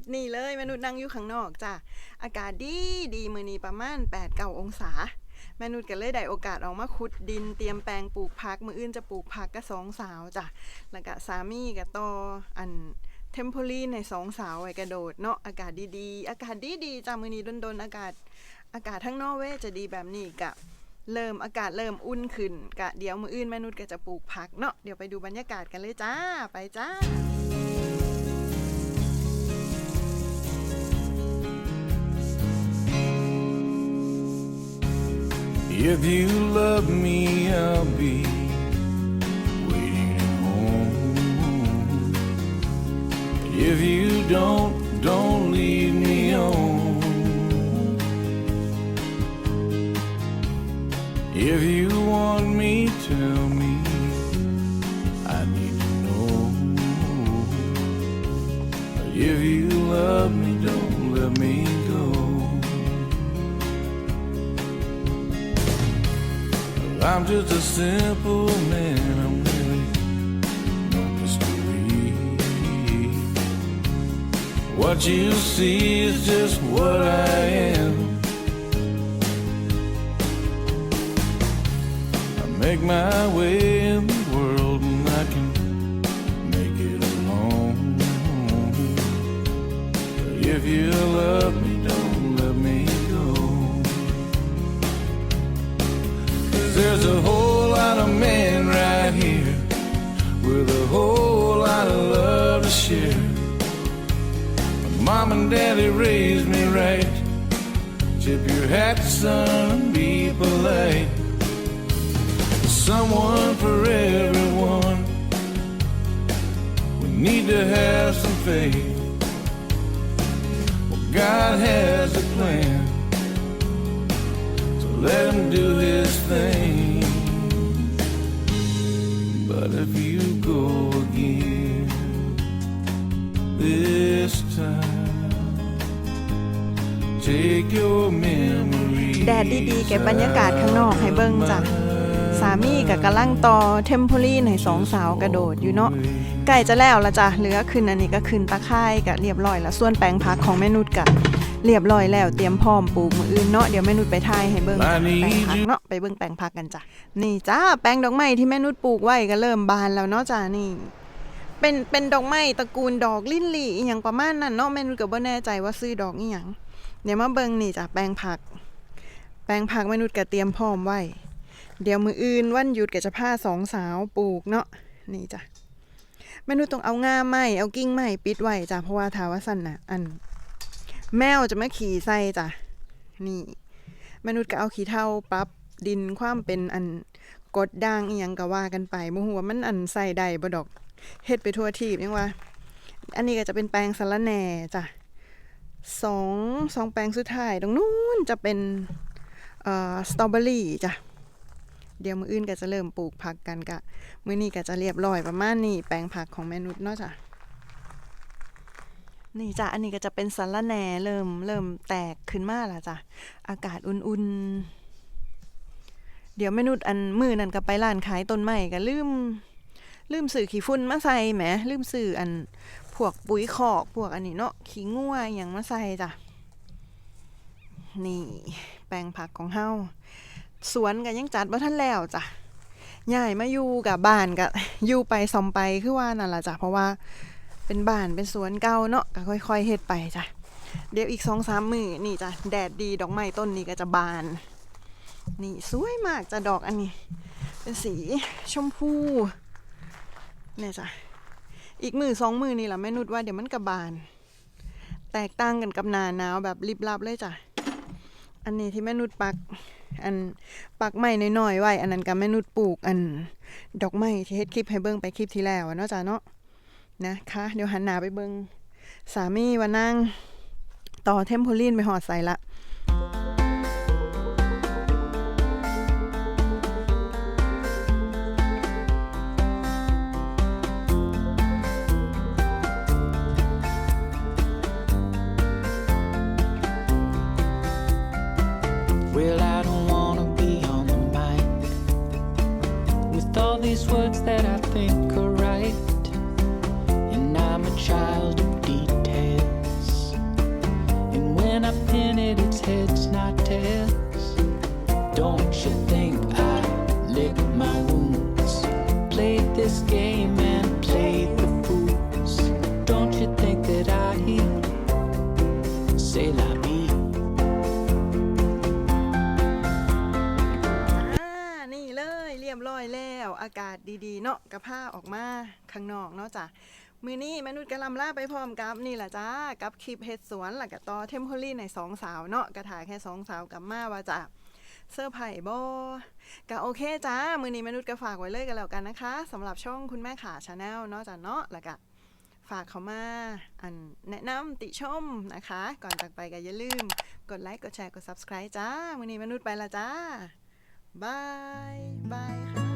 ษย์นี่เลยมนุษย์นั่งอยู่ข้างนอกจ้ะอากาศดีดีมือนี้ประมาณ8ปดเก้าองศามนุษย์ก็เลยได้โอกาสออกมาขุดดินเตรียมแปลงปลูกผักมืออื่นจะปลูกผักก็สองสาวจ้ะแล้วก็สามีก็ต่ออันเทมโพลีนในสองสาวไว้กระโดดเนาะอากาศดีๆ อากาศดีๆจ้ะมือนี้ดนๆอากาศ อากาศทั้งนอร์เวจะดีแบบนี้กะเริ่มอากาศเริ่มอุ่นขึ้นกะเดี๋ยวมืออื่นมนุชก็จะปลูกผักเนาะเดี๋ยวไปดูบรรยากาศกันเลยจ้าไปจ้า If you love me, I'll be waiting at home. If you don't, don't leave me on. If you want me, tell me. I need to know. If you love me, don't let me go. I'm just a simple man. I'm really no mystery. What you see is just what I am. I make my way in the world and I can make it alone. But if you love me, there's a whole lot of men right here with a whole lot of love to share. My mom and daddy raised me right. Tip your hat, son, and be polite. Someone for everyone. We need to have some faith. Well, God has a plan. So let him do his thing. If you go again this time, take your memory. แดดดีๆเก็บบรรยากาศข้างนอกให้เบิ่งจ้ะสามีกับกำลังต่อเทมโพลีนให้สองสาวกระโดดอยู่เนาะใกล้จะแล้วละจ้ะเหลือขึ้นอันนี้ก็ขึ้นตะไคร่กะเรียบร้อยแล้วส่วนแปลงผักของแม่นุชกะ เรียบร้อยแล้วเตรียมพร้อมปลูกมืออื่นเนาะเดี๋ยวแม่นุชไปถ่ายให้เบิ่งจ้ะแปลงผักเนาะไปเบิ่งแปลงผักกันจ้ะนี่จ้าแปลงดอกไม้ที่แม่นุชปลูกไว้ก็เริ่มบานแล้วเนาะจ้ะนี่ เป็นเป็นดอกไม้ตระกูลดอกลิ้นหลี่อหย่างประมาณนั้นเนาะแม่นุชก็บ่แน่ใจว่าซื้อดอกอีหยังเดี๋ยวมาเบิ่งนี่จ้ะแปลงผัก แปลงผักแม่นุชก็เตรียมพร้อมไว้เดี๋ยวมืออื่นวันหยุดก็จะพาสองสาวปลูกเนาะนี่จ้ะแม่นุชต้องเอาง่ามไม้เอากิ่งไม้ปิดไว้จ้ะเพราะว่าทาว่าสั่นน่ะอัน แมวจะมาขี่ใส่จ้ะ นี่ มนุชก็เอาขี้เท่าปรับดินความเป็นอันกดด่างอีหยังก็ว่ากันไปบ่ฮู้ว่ามันอันใส่ได้บ่ดอกเฮ็ดไปทั่วทีบยังว่า อันนี้ก็จะเป็นแปลงสะระแหน่จ้ะสองสองแปลงสุดท้ายตรงนู้นจะเป็นเอ่อสตรอเบอรี่จ้ะเดี๋ยวมืออื่นก็จะเริ่มปลูกผักกันกะ มื้อนี้ก็จะเรียบร้อยประมาณนี้แปลงผักของแม่นุชเนาะจ้ะ นี่จ้ะอันนี้ก็จะเป็นสะระแหน่เริ่มเริ่มแตกขึ้นมาล้วจ้ะอากาศอุ่นๆ เดี๋ยวแม่นุชอันมือนั่นก็ไปร้านขายต้นไม้ก็ลืม ลืมสื่อขี้ฝุ่นมาใส่แหมลืมสื่ออันพวกปุ๋ยคอกพวกอันนี้เนาะขี้งัวอย่างมาใส่จ้ะนี่แปลงผักของเฮาสวนก็ยังจัดบ่ทันแล้วจ้ะย้ายมาอยู่กับบ้านก็อยู่ไปซอมไปคือว่านั่นละจ้ะเพราะว่า เป็นบ้านเป็นสวนเก่าเนาะก็ค่อยๆเฮ็ดไปจ้ะเดี๋ยวอีกสองสามมือนี่จ้ะแดดดีดอกไม้ต้นนี้ก็จะบาน นี่สวยมากจ้ะดอกอันนี้ เป็นสีชมพูเนี่ยจ้ะอีกมือสองมือนี่แหละแม่นุชว่าเดี๋ยวมันกระบาน แตกต่างกันกับหนาหนาวแบบริบลับเลยจ้ะอันนี้ที่แม่นุชปัก อันปักไม้น้อยๆไว้อันนั้นกับแม่นุชปลูก อัน ดอกไม้ที่เฮ็ดคลิปให้เบิ่งไปคลิปที่แล้วเนาะจ้ะเนาะ นะคะเดี๋ยวหันหน้าไปเบิงสามีว่านั่งต่อเทมโพลีนไปหอดใส่ละ Don't you think I lick my wounds? Play this game and play the fools. Don't you think that I say la vie? อ่านี่เลยเรียบร้อยแล้ว อากาศดีๆ เนาะกระผ้าออกมาข้างนอกเนาะจ้ะมือนี้มนุษย์กะลำล่าไปพร้อมกับนี่แหละจ้ากับคลิปเฮ็ดสวนหลักกะต่อเทมโพลี่ในสองสาวเนาะกระถาแค่สองสาวกับมาว่าจ้ะ เสื้อไผ่บอก็โอเคจ้า มือนี้มนุษย์ก็ฝากไว้เลยกันแล้วกันนะคะสำหรับช่องคุณแม่ขาชาแนลเนาะจ้ะเนาะแล้วก็ฝากเขามาอันแนะนำติชมนะคะ ก่อนจากไปก็อย่าลืม กดไลค์กดแชร์กด subscribe จ้า มือนี้มนุษย์ไปละจ้าบาย